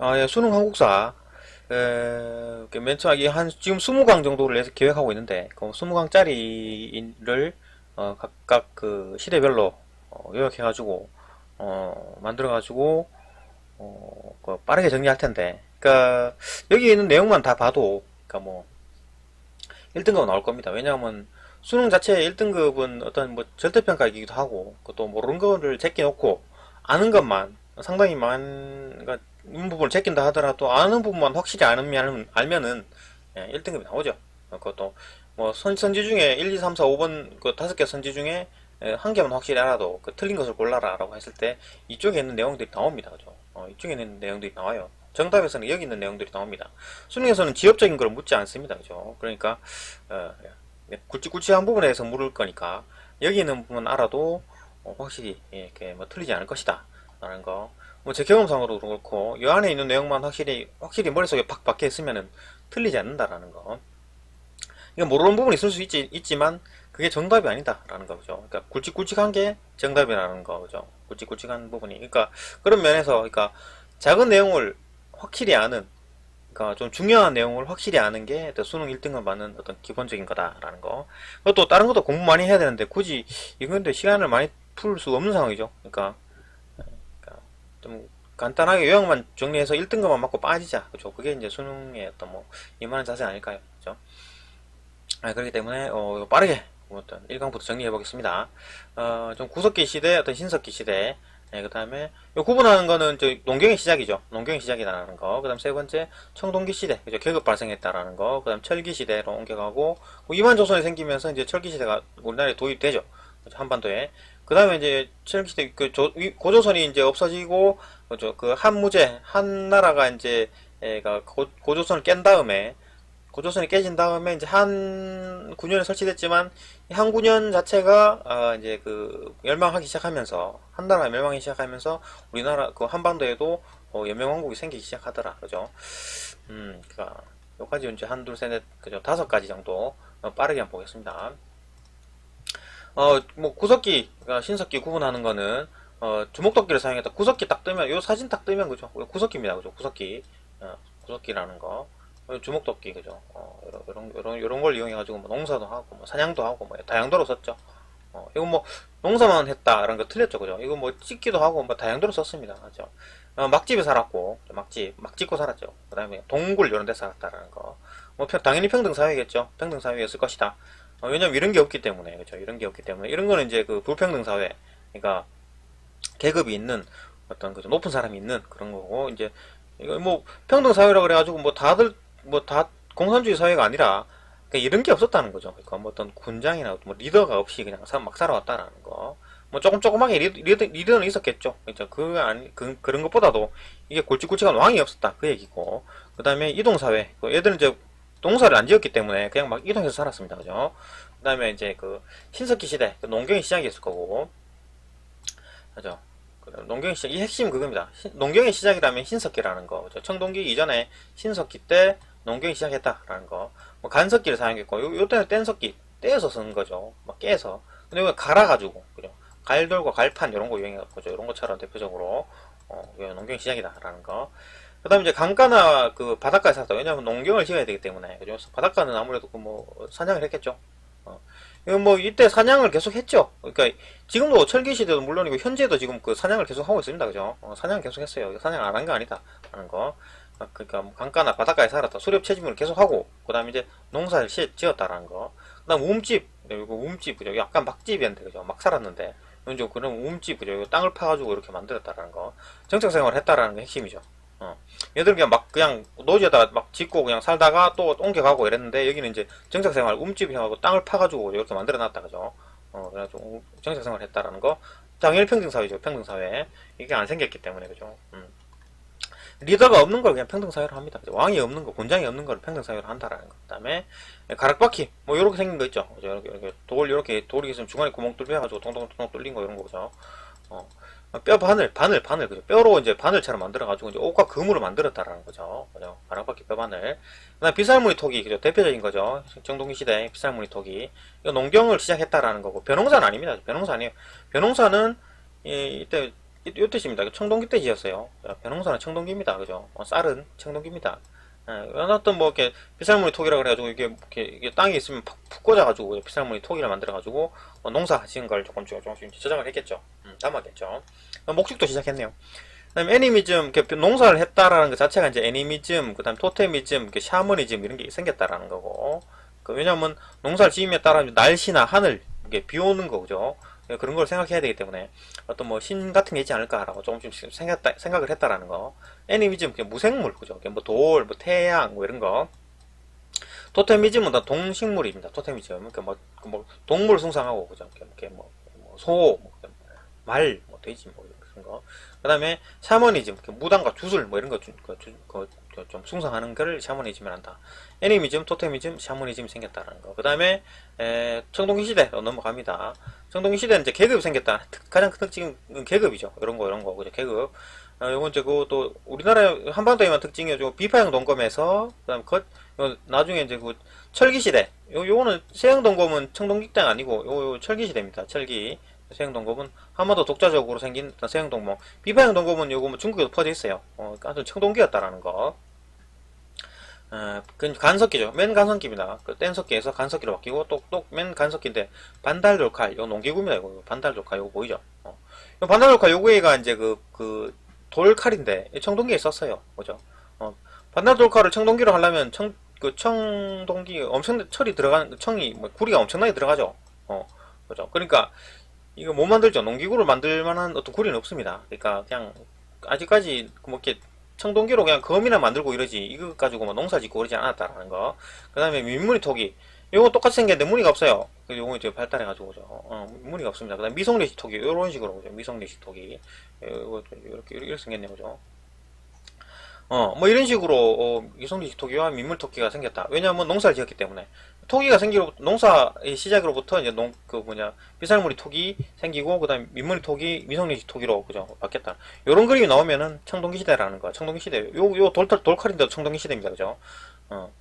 아, 예, 수능 한국사. 에, 그맨 처음에 한, 지금 20강 정도를 계획하고 있는데, 그 20강짜리를, 어, 각각 그 시대별로, 어, 요약해가지고, 어, 만들어가지고, 어, 그 빠르게 정리할 텐데, 그니까, 여기 있는 내용만 다 봐도, 그니까 뭐, 1등급 나올 겁니다. 왜냐하면, 수능 자체 1등급은 어떤 뭐 절대평가이기도 하고, 또 모르는 거를 제껴놓고, 아는 것만 상당히 많은, 부분을 제낀다 하더라도 아는 부분만 확실히 알면, 알면은, 예, 1등급이 나오죠. 어, 그것도, 뭐, 선, 선지 중에 1, 2, 3, 4, 5번, 그 다섯 개 선지 중에, 예, 한 개만 확실히 알아도, 그 틀린 것을 골라라, 라고 했을 때, 이쪽에 있는 내용들이 나옵니다. 그죠? 어, 이쪽에 있는 내용들이 나와요. 정답에서는 여기 있는 내용들이 나옵니다. 수능에서는 지엽적인 걸 묻지 않습니다. 그죠? 그러니까, 어, 예, 굵직굵직한 부분에 대해서 물을 거니까, 여기 있는 부분 알아도, 어, 확실히, 예, 이렇게 뭐 틀리지 않을 것이다. 라는 거. 뭐 제 경험상으로도 그렇고 이 안에 있는 내용만 확실히 확실히 머릿속에 팍 박혀 있으면은 틀리지 않는다라는 거. 이거 모르는 부분이 있을 수 있지, 있지만 그게 정답이 아니다라는 거죠. 그러니까 굵직굵직한 게 정답이라는 거죠. 굵직굵직한 부분이. 그러니까 그런 면에서 그러니까 작은 내용을 확실히 아는 그러니까 좀 중요한 내용을 확실히 아는 게 수능 1등을 받는 어떤 기본적인 거다라는 거. 그것도 다른 것도 공부 많이 해야 되는데 굳이 이건데 시간을 많이 풀 수 없는 상황이죠. 그러니까 좀 간단하게 요약만 정리해서 1등급만 맞고 빠지자. 그죠? 그게 이제 수능의 어떤 뭐 이만한 자세 아닐까요? 그죠? 아, 그렇기 때문에 어, 빠르게 뭐 어떤 1강부터 정리해 보겠습니다. 어, 좀 구석기 시대, 어떤 신석기 시대. 네, 그 다음에 요 구분하는 거는 저 농경의 시작이죠. 농경의 시작이라는 거. 그 다음 세 번째 청동기 시대, 그죠? 계급 발생했다라는 거. 그 다음 철기 시대로 옮겨가고 뭐 이만 조선이 생기면서 이제 철기 시대가 우리나라에 도입되죠. 그죠? 한반도에. 그 다음에 이제 철기 시대 그 조- 위- 고조선이 이제 없어지고 그죠? 그 한무제 한 나라가 이제 애가 고, 고조선을 깬 다음에 고조선이 깨진 다음에 이제 한 군현이 설치됐지만 이한 군현 자체가 아 이제 그 멸망하기 시작하면서 한 나라가 멸망하기 시작하면서 우리나라 그 한반도에도 어, 연명왕국이 생기기 시작하더라 그죠? 음, 그니까 여기까지 이제 한, 둘, 셋, 넷, 그죠? 다섯 가지 정도 어, 빠르게 한번 보겠습니다. 어, 뭐 구석기, 신석기 구분하는 거는 어, 주목도끼를 사용했다. 구석기 딱 뜨면 요 사진 딱 뜨면 그죠? 구석기입니다, 그죠? 구석기, 어, 구석기라는 거. 어, 주목도끼 그죠? 어, 이런 이런 이런 걸 이용해 가지고 뭐 농사도 하고 뭐 사냥도 하고 뭐 다양도로 썼죠. 어, 이거 뭐 농사만 했다라는 거 틀렸죠, 그죠? 이거 뭐 찍기도 하고 뭐 다양도로 썼습니다, 그죠? 어, 막집에 살았고 막집 막 짓고 살았죠. 그다음에 동굴 이런 데 살았다라는 거. 뭐 평- 당연히 평등 사회겠죠. 평등 사회였을 것이다. 어, 왜냐면 이런 게 없기 때문에 그죠? 이런 게 없기 때문에 이런 거는 이제 그 불평등 사회, 그러니까 계급이 있는 어떤 그 높은 사람이 있는 그런 거고 이제 이거 뭐 평등 사회라 그래가지고 뭐 다들 뭐 다 공산주의 사회가 아니라 그러니까 이런 게 없었다는 거죠. 그러니까 뭐 어떤 군장이나 뭐 리더가 없이 그냥 사- 막 살아왔다라는 거. 뭐 조금 조그맣게 리, 리더, 리더는 있었겠죠. 그죠? 그 아니 그 그런 것보다도 이게 굵직굵직한 왕이 없었다 그 얘기고. 그다음에 이동 사회. 그 얘들은 이제 농사를 안 지었기 때문에 그냥 막 이동해서 살았습니다. 그죠? 그 다음에 이제 그 신석기 시대 그 농경의 시작이었을 거고. 그죠? 그 농경의 시작, 이 핵심 그겁니다. 신- 농경의 시작이라면 신석기라는 거. 그죠? 청동기 이전에 신석기 때 농경이 시작했다라는 거. 뭐 간석기를 사용했고, 요, 요 때는 뗀석기, 떼어서 쓴 거죠. 막 깨서. 근데 이거 갈아가지고, 그죠? 갈돌과 갈판 이런 거 이용해갖고, 이런 것처럼 대표적으로, 어, 농경의 시작이다라는 거. 그 다음에 이제 강가나 그 바닷가에 살았다. 왜냐면 농경을 지어야 되기 때문에. 그죠? 바닷가는 아무래도 그 뭐, 사냥을 했겠죠. 어. 뭐, 이때 사냥을 계속 했죠. 그러니까, 지금도 철기 시대도 물론이고, 현재도 지금 그 사냥을 계속 하고 있습니다. 그죠? 어, 사냥 계속 했어요. 사냥 안 한 거 아니다. 하는 거. 아, 그러니까 뭐 강가나 바닷가에 살았다. 수렵 채집을 계속 하고, 그 다음에 이제 농사를 시- 지었다라는 거. 그 다음 움집. 이거 움집, 그죠? 약간 막집이었는데, 그죠? 막 살았는데. 좀 그런 움집, 그죠? 땅을 파가지고 이렇게 만들었다라는 거. 정착 생활을 했다라는 게 핵심이죠. 어. 얘들은 그냥 막, 그냥 노지에다가 막 짓고 그냥 살다가 또 옮겨가고 이랬는데, 여기는 이제 정착 생활, 움집 형하고 땅을 파가지고 이렇게 만들어 놨다, 그죠? 어, 그래가지고 정착 생활을 했다라는 거. 당연히 평등사회죠, 평등사회. 이게 안 생겼기 때문에, 그죠? 음. 리더가 없는 걸 그냥 평등사회로 합니다. 그죠? 왕이 없는 거, 곤장이 없는 걸 평등사회로 한다라는 거. 그 다음에, 가락바퀴. 뭐, 요렇게 생긴 거 있죠. 그죠? 이렇게, 이렇게 돌, 요렇게, 돌이 있으면 중간에 구멍 뚫려가지고 동동동 뚫린 거, 이런 거, 그죠? 어. 뼈 바늘, 바늘, 바늘, 그죠? 뼈로 이제 바늘처럼 만들어가지고 이제 옷과 금으로 만들었다라는 거죠. 그죠? 가락바퀴 뼈 바늘. 그 다음 비살무늬 토기, 그죠? 대표적인 거죠. 정동기 시대 비살무늬 토기. 이거 농경을 시작했다라는 거고, 벼농사는 아닙니다. 벼농사 아니에요. 벼농사는, 이, 이때, 이, 이 뜻입니다. 청동기 때 지었어요. 자, 벼농사는 청동기입니다. 그죠? 어, 쌀은 청동기입니다. 예, 어떤 뭐 이렇게 비살무늬 톡이라 그래가지고 이게 이렇게, 이게 땅에 있으면 푹, 푹 꽂아가지고 비살무늬 톡이라 만들어가지고 어, 농사 하신 걸 조금씩 조금씩 저장을 했겠죠. 음, 담았겠죠. 어, 목축도 시작했네요. 그다음에 애니미즘, 농사를 했다라는 것 자체가 이제 애니미즘, 그다음 토테미즘, 샤머니즘 이런 게 생겼다라는 거고. 그 왜냐하면 농사를 지음에 따라 날씨나 하늘, 이게 비 오는 거죠. 예, 그런 걸 생각해야 되기 때문에 어떤 뭐 신 같은 게 있지 않을까라고 조금씩 생각했다, 생각을 했다라는 거. 애니미즘, 그냥 무생물, 그죠? 그냥 뭐 돌, 뭐 태양, 뭐 이런 거. 토테미즘은 다 동식물입니다. 토테미즘. 그러니까 뭐, 그뭐 동물 숭상하고, 그죠? 이렇게 뭐, 뭐 소, 뭐, 말, 뭐 돼지, 뭐 이런 거. 그 다음에 샤머니즘, 무당과 주술, 뭐 이런 거, 주, 그, 그좀 숭상하는 거를 샤머니즘을 한다. 애니미즘, 토테미즘, 샤머니즘이 생겼다는 거. 그 다음에, 청동기 시대로 넘어갑니다. 청동기 시대는 이제 계급이 생겼다. 특- 가장 큰 특징은 계급이죠. 이런 거, 이런 거, 그죠? 계급. 어, 요건 이제 그또 우리나라 한반도에만 특징이죠. 비파형 동검에서, 그 다음 겉, 요 나중에 이제 그 철기 시대. 요, 요거는 세형 동검은 청동기 때 아니고, 요, 요 철기 시대입니다. 철기. 세형 동검은 한반도 독자적으로 생긴 어떤 세형 동검. 비파형 동검은 요거 뭐 중국에도 퍼져 있어요. 어, 아무튼 청동기였다라는 거. 어, 그 간석기죠. 맨 간석기입니다. 그 뗀석기에서 간석기로 바뀌고 똑똑맨 간석기인데 반달돌칼 요 농기구입니다. 이거 반달돌칼 요거 보이죠? 어. 요 반달돌칼 요거가 이제 그 그 돌칼인데 이 청동기에 썼어요. 그죠? 어. 반달돌칼을 청동기로 하려면 청 그 청동기 엄청 철이 들어가는 청이 뭐 구리가 엄청나게 들어가죠. 어. 그죠? 그러니까 이거 못 만들죠. 농기구를 만들 만한 어떤 구리는 없습니다. 그러니까 그냥 아직까지 뭐 이렇게 청동기로 그냥 검이나 만들고 이러지 이거 가지고 뭐 농사 짓고 그러지 않았다라는 거. 그 다음에 민무늬 토기. 요거 똑같이 생겼는데 무늬가 없어요. 그래서 요거 이제 발달해가지고 그죠. 어, 무늬가 없습니다. 그 다음에 미성리식 토기. 요런 식으로 그죠. 미성리식 토기. 요거 이렇게 이렇게 생겼네요. 그죠. 어, 뭐 이런 식으로 어, 미성리식 토기와 민물 토기가 생겼다. 왜냐하면 농사를 지었기 때문에. 토기가 생기로 농사의 시작으로부터 이제 농 그 뭐냐 비살무늬 토기 생기고 그다음 에 민물이 토기 미성리식 토기로 그죠 바뀌었다. 요런 그림이 나오면은 청동기 시대라는 거. 청동기 시대. 요 요돌 돌칼인데도 청동기 시대입니다. 그죠? 어.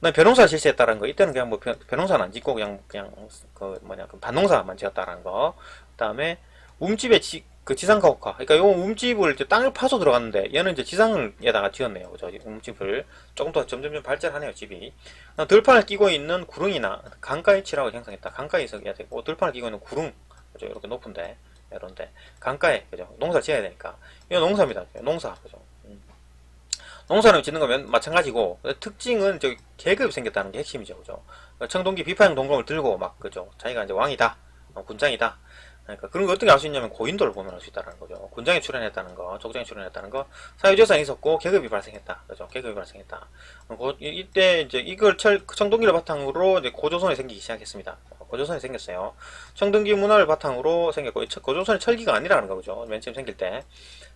그다음 벼농사 실시했다라는 거. 이때는 그냥 뭐 벼, 벼농사는 안 짓고 그냥 그냥 그 뭐냐 그 반농사만 지었다라는 거. 그다음에 움집의 지, 그 지상 가옥화. 그러니까 요 움집을 이제 땅을 파서 들어갔는데 얘는 이제 지상에다가 지었네요. 그죠? 이 움집을 조금 더 점점점 발전하네요. 집이. 어, 들판을 끼고 있는 구릉이나 강가의 치라고 형성했다. 강가에서 해야 되고 들판을 끼고 있는 구릉. 그죠? 이렇게 높은데 이런데 강가에 그죠? 농사 지어야 되니까. 이거 농사입니다. 농사. 그죠? 음. 농사를 짓는 거면 마찬가지고 특징은 저 계급이 생겼다는 게 핵심이죠. 그죠? 청동기 비파형 동검을 들고 막 그죠? 자기가 이제 왕이다. 어, 군장이다. 그러니까 그런 거 어떻게 알 수 있냐면 고인돌을 보면 알 수 있다는 거죠. 군장에 출연했다는 거, 족장에 출연했다는 거, 사유재산이 있었고 계급이 발생했다. 그죠? 계급이 발생했다. 어, 고- 이- 이때 이제 이걸 철, 청동기를 바탕으로 이제 고조선이 생기기 시작했습니다. 어, 고조선이 생겼어요. 청동기 문화를 바탕으로 생겼고, 고조선이 철기가 아니라는 거죠. 맨 처음 생길 때.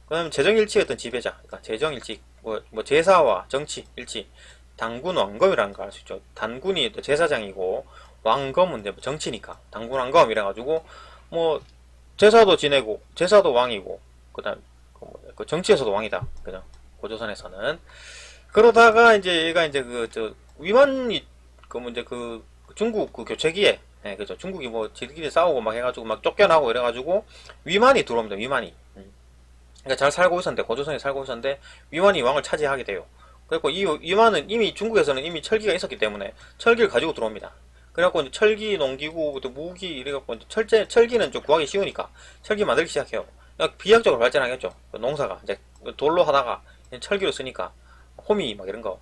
그 다음에 재정일치의 어떤 지배자, 그러니까 재정일치, 뭐, 뭐 제사와 정치, 일치, 당군 왕검이라는 걸 알 수 있죠. 단군이 또 제사장이고, 왕검은 이제 뭐 정치니까, 당군 왕검 이래가지고, 뭐, 제사도 지내고, 제사도 왕이고, 그 다음, 그 뭐, 그 정치에서도 왕이다. 그죠? 고조선에서는. 그러다가 이제 얘가 이제 그, 저, 위만이, 그 문제 그, 중국 그 교체기에, 예, 그죠. 중국이 뭐, 지들끼리 싸우고 막 해가지고 막 쫓겨나고 이래가지고, 위만이 들어옵니다. 위만이. 음. 그러니까 잘 살고 있었는데, 고조선에 살고 있었는데, 위만이 왕을 차지하게 돼요. 그래갖고 이 위만은 이미 중국에서는 이미 철기가 있었기 때문에 철기를 가지고 들어옵니다. 그래갖고 이제 철기, 또 무기 이래갖고 이제 철제 철기는 좀 구하기 쉬우니까 철기 만들기 시작해요. 그냥 비약적으로 발전하겠죠. 그 농사가 이제 돌로 하다가 철기로 쓰니까 호미 막 이런 거.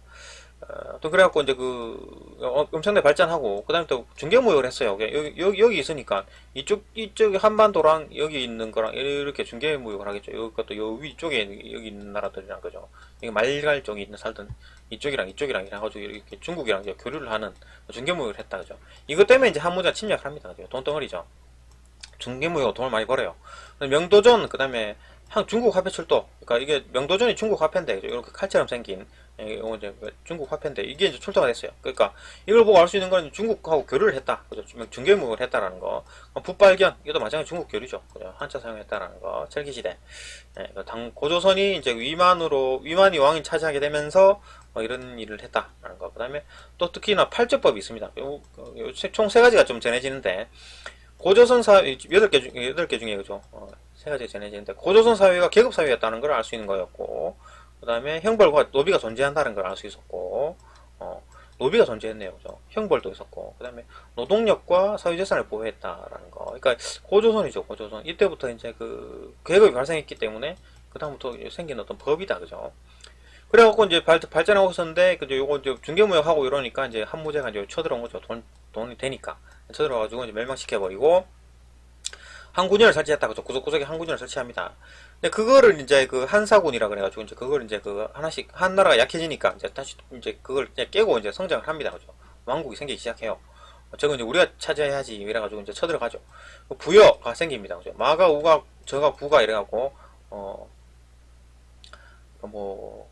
어, 또 그래갖고 이제 그 어, 엄청나게 발전하고 그다음에 또 중개무역을 했어요. 여기, 여기 여기 있으니까 이쪽 이쪽 한반도랑 여기 있는 거랑 이렇게 중개무역을 하겠죠. 여기 것도 요 위쪽에 여기 있는 나라들이랑 그죠. 이게 말갈 쪽에 있는 살던 이쪽이랑 이쪽이랑 이래가지고 이렇게 중국이랑 이제 교류를 하는 중개무역을 했다 그죠. 이것 때문에 이제 한무가 침략을 합니다. 그죠? 돈덩어리죠. 중개무역 돈을 많이 벌어요. 명도전 그다음에 한 중국 화폐 출도. 그러니까 이게 명도전이 중국 화폐인데? 이렇게 칼처럼 생긴 예, 이거 이제 중국 화폐인데 이게 이제 출토가 됐어요. 그러니까 이걸 보고 알 수 있는 건 중국하고 교류를 했다. 그죠? 중개무역을 했다라는 거. 어, 붓발견 이것도 마찬가지 중국 교류죠. 그죠? 한자 사용했다라는 거. 철기 시대. 예, 그당 고조선이 이제 위만으로 위만이 왕이 차지하게 되면서 뭐 이런 일을 했다라는 거. 그다음에 또 특히나 팔제법이 있습니다. 총 세 가지가 좀 전해지는데 고조선 사 여덟 개 중 여덟 개 중에 그죠? 어, 세 가지 전해지는데 고조선 사회가 계급 사회였다는 걸 알 수 있는 거였고 그 다음에 형벌과 노비가 존재한다는 걸 알 수 있었고 어, 노비가 존재했네요. 그죠? 형벌도 있었고 그 다음에 노동력과 사회재산을 보호했다라는 거. 그러니까 고조선이죠. 고조선. 이때부터 이제 그 계급이 발생했기 때문에 그 다음부터 생긴 어떤 법이다. 그죠? 그래갖고 이제 발, 발전하고 있었는데 그죠? 요거 이제 중개무역하고 이러니까 이제 한무제가 이제 쳐들어온 거죠. 돈 돈이 되니까 쳐들어가지고 이제 멸망시켜버리고 한군인을 설치했다. 그죠? 구석구석에 한군인을 설치합니다. 근데 그거를 이제 그 한사군이라 그래가지고 이제 그걸 이제 그 하나씩 한 나라가 약해지니까 이제 다시 이제 그걸 이제 깨고 이제 성장을 합니다. 그죠? 왕국이 생기기 시작해요. 저건 이제 우리가 차지해야지 이래가지고 이제 쳐들어가죠. 그 부여가 생깁니다. 그죠? 마가 우가 저가 부가 이래갖고 어 뭐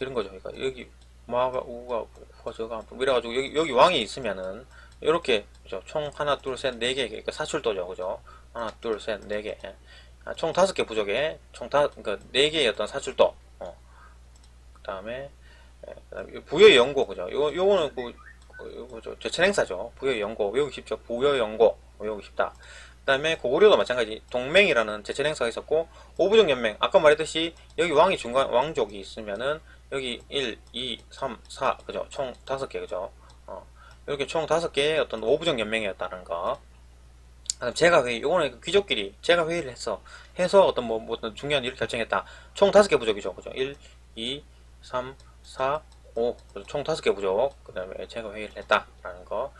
이런 거죠. 그러니까 여기 마가 우가 부가 저가 이래가지고 여기 여기 왕이 있으면은 이렇게 그죠? 총 하나 둘 셋 네 개 그러니까 사출도죠. 그죠? 하나 둘 셋 네 개. 아, 총 다섯 개 부족에 총 다, 그러니까 네 개의 어떤 사출도. 어. 그 다음에, 그다음에 부여의 연고, 그죠? 요, 요거는 그, 그, 요거 저, 제천행사죠. 부여의 연고. 외우기 쉽죠. 부여의 연고. 외우기 쉽다. 그 다음에 고구려도 마찬가지. 동맹이라는 제천행사가 있었고, 오부정연맹. 아까 말했듯이, 여기 왕이 중간, 왕족이 있으면은, 여기 1, 2, 3, 4, 그죠? 총 다섯 개, 그죠? 어. 이렇게 총 다섯 개의 어떤 오부정연맹이었다는 거. 그다음 제가 회의, 요거는 귀족끼리 제가 회의를 했어. 해서 어떤 뭐, 뭐 어떤 중요한 일을 결정했다. 총 다섯 개 부족이죠. 그죠? 1, 2, 3, 4, 5. 총 다섯 개 부족. 그 다음에 제가 회의를 했다 라는 거.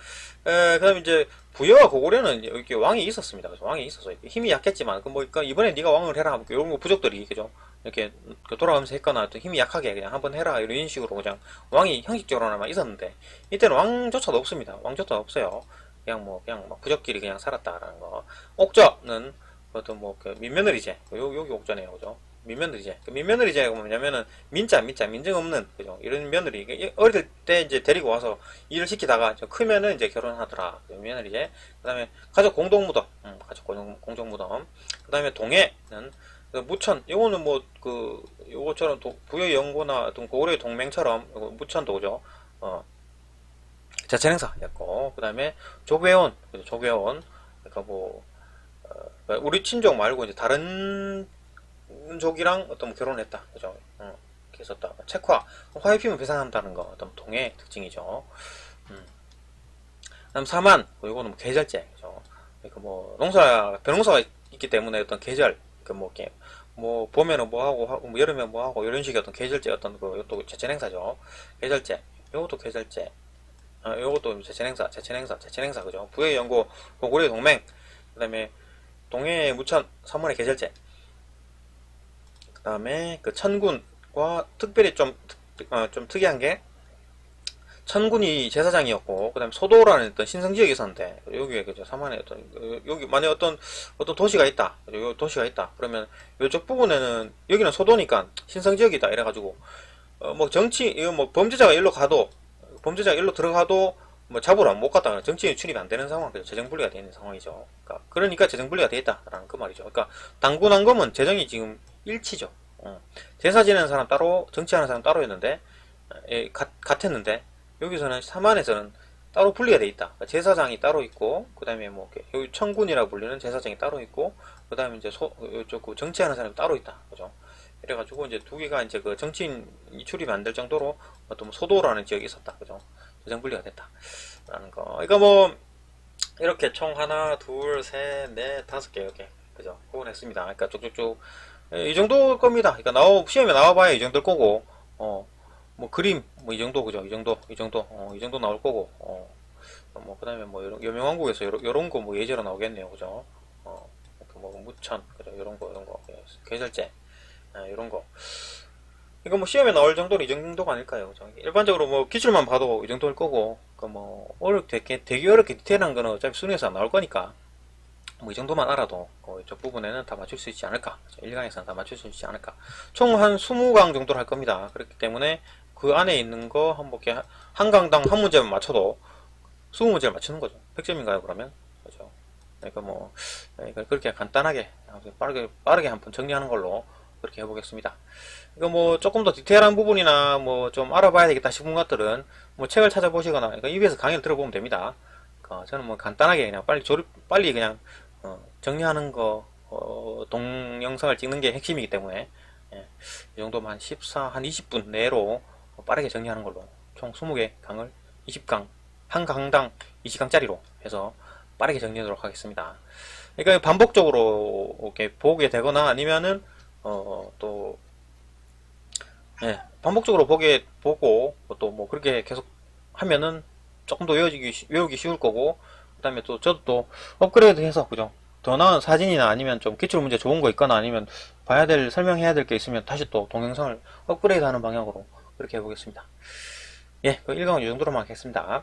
에, 그 다음에 이제 부여와 고구려는 이렇게 왕이 있었습니다. 그래서 왕이 있어서 힘이 약했지만, 그 뭐, 그러니까 이번에 네가 왕을 해라. 이런 거 부족들이, 그죠? 이렇게 그 돌아가면서 했거나 또 힘이 약하게 그냥 한번 해라. 이런 식으로 그냥 왕이 형식적으로나마 있었는데, 이때는 왕조차도 없습니다. 왕조차도 없어요. 그냥 뭐 그냥 막 부적끼리 그냥 살았다라는 거. 옥저는 어떤 뭐그 민며느리제. 요 여기 옥저네요, 그죠? 민며느리제. 그 민며느리제가 뭐냐면은 민자, 민자, 민증 없는 그죠? 이런 며느리. 어릴 때 이제 데리고 와서 일을 시키다가 저 크면은 이제 결혼하더라. 그 며느리제. 그다음에 가족 공동 무덤, 음, 가족 공동, 공동 무덤. 그다음에 동해는 그 무천. 요거는 뭐 그 요거처럼 도- 부여 연고나 어떤 고구려의 동맹처럼 요거 무천도 그죠? 어. 자체행사였고. 그 다음에 조배원 그죠? 조배원. 그러니까 뭐 어, 우리 친족 말고 이제 다른 족이랑 어떤 결혼했다. 그죠? 어, 이렇게 있었다. 책화 화해 피면 배상한다는 거 어떤 동의 특징이죠. 음. 그다음 사만 뭐 이거는 뭐 계절제 그죠? 그러니까 뭐 농사 벼농사가 있기 때문에 어떤 계절 그뭐 이렇게 뭐 봄에는 뭐 하고, 하고 뭐 여름에 뭐 하고 이런 식의 어떤 계절제 어떤 그 이것도 제천행사죠. 계절제 이것도 계절제 아, 요것도 제천행사, 제천행사, 제천행사, 그죠? 부의 연고, 고구려 동맹, 그 다음에 동해 무천, 삼원의 계절제, 그 다음에 그 천군과 특별히 좀, 특- 어, 좀 특이한 게, 천군이 제사장이었고, 그 다음에 소도라는 어떤 신성 지역이 있었는데, 여기에 그죠? 삼원에 어떤, 어, 여기, 만약 어떤, 어떤 도시가 있다. 요 도시가 있다. 그러면, 요쪽 부분에는, 여기는 소도니까 신성 지역이다. 이래가지고, 어, 뭐 정치, 이거 뭐 범죄자가 일로 가도, 범죄자가 일로 들어가도 뭐 잡으러 못 갔다 정치인이 출입이 안 되는 상황, 그죠? 재정 분리가 되어 있는 상황이죠. 그러니까, 그러니까 재정 분리가 되어 있다라는 그 말이죠. 그러니까 당군한검은 재정이 지금 일치죠. 어. 제사 지내는 사람 따로, 정치하는 사람 따로였는데 예, 같, 같았는데 여기서는 사만에서는 따로 분리가 돼 있다. 그러니까 제사장이 따로 있고, 그 다음에 뭐 여기 청군이라고 불리는 제사장이 따로 있고, 그 다음에 이제 소, 이쪽 그 정치하는 사람이 따로 있다. 그죠? 이래가지고 이제 두 개가 이제 그 정치인이 출입이 안될 정도로 어떤 뭐 소도라는 지역이 있었다. 그죠? 재정 분리가 됐다. 라는 거. 그러니까 뭐, 이렇게 총 하나, 둘, 셋, 넷, 다섯 개, 이렇게. 그죠? 구분했습니다. 그러니까 쭉쭉쭉. 예, 이 정도 겁니다. 그러니까 나오, 시험에 나와봐야 이 정도일 거고, 어, 뭐 그림, 뭐 이 정도, 그죠? 이 정도, 이 정도, 어, 이 정도 나올 거고, 어, 뭐, 그 다음에 뭐, 여명왕국에서 요런, 요런 거 뭐 예제로 나오겠네요. 그죠? 어, 그 뭐, 무천, 그죠? 요런 거, 이런 거. 예, 계절제, 아, 이런 거. 이거 뭐 시험에 나올 정도는 이 정도가 아닐까요? 일반적으로 뭐 기출만 봐도 이 정도일 거고, 그뭐 어렵게 되게, 되게 어렵게 디테일한 거는 어차피 수능에서 안 나올 거니까 뭐 이 정도만 알아도 그 이쪽 부분에는 다 맞출 수 있지 않을까? 1강에서는 다 맞출 수 있지 않을까? 총 한 20강 정도로 할 겁니다. 그렇기 때문에 그 안에 있는 거 한번 이렇게 한- 한 강당 한 문제만 맞춰도 20문제를 맞추는 거죠. 100점인가요, 그러면? 그죠? 그러니까 뭐, 그러니까 그렇게 간단하게, 빠르게, 빠르게 한번 정리하는 걸로 그렇게 해보겠습니다. 이거 뭐 조금 더 디테일한 부분이나 뭐 좀 알아봐야 되겠다 싶은 것들은 뭐 책을 찾아보시거나 그러니까 입에서 강의를 들어보면 됩니다. 어, 저는 뭐 간단하게 그냥 빨리 조립 빨리 그냥 어, 정리하는 거 어, 동영상을 찍는 게 핵심이기 때문에 예, 이 정도면 한 14, 한 20분 내로 빠르게 정리하는 걸로 총 20개 강을 20강 한 강당 20강짜리로 해서 빠르게 정리하도록 하겠습니다. 그러니까 반복적으로 이렇게 보게 되거나 아니면은 어, 또 예, 반복적으로 보게 보고 또 뭐 그렇게 계속 하면은 조금 더 외워지기 쉬- 외우기 쉬울 거고 그 다음에 또 저도 또 업그레이드 해서 그죠 더 나은 사진이나 아니면 좀 기출 문제 좋은 거 있거나 아니면 봐야 될 설명해야 될 게 있으면 다시 또 동영상을 업그레이드 하는 방향으로 그렇게 해보겠습니다. 예, 그 1강은 이 정도로만 하겠습니다.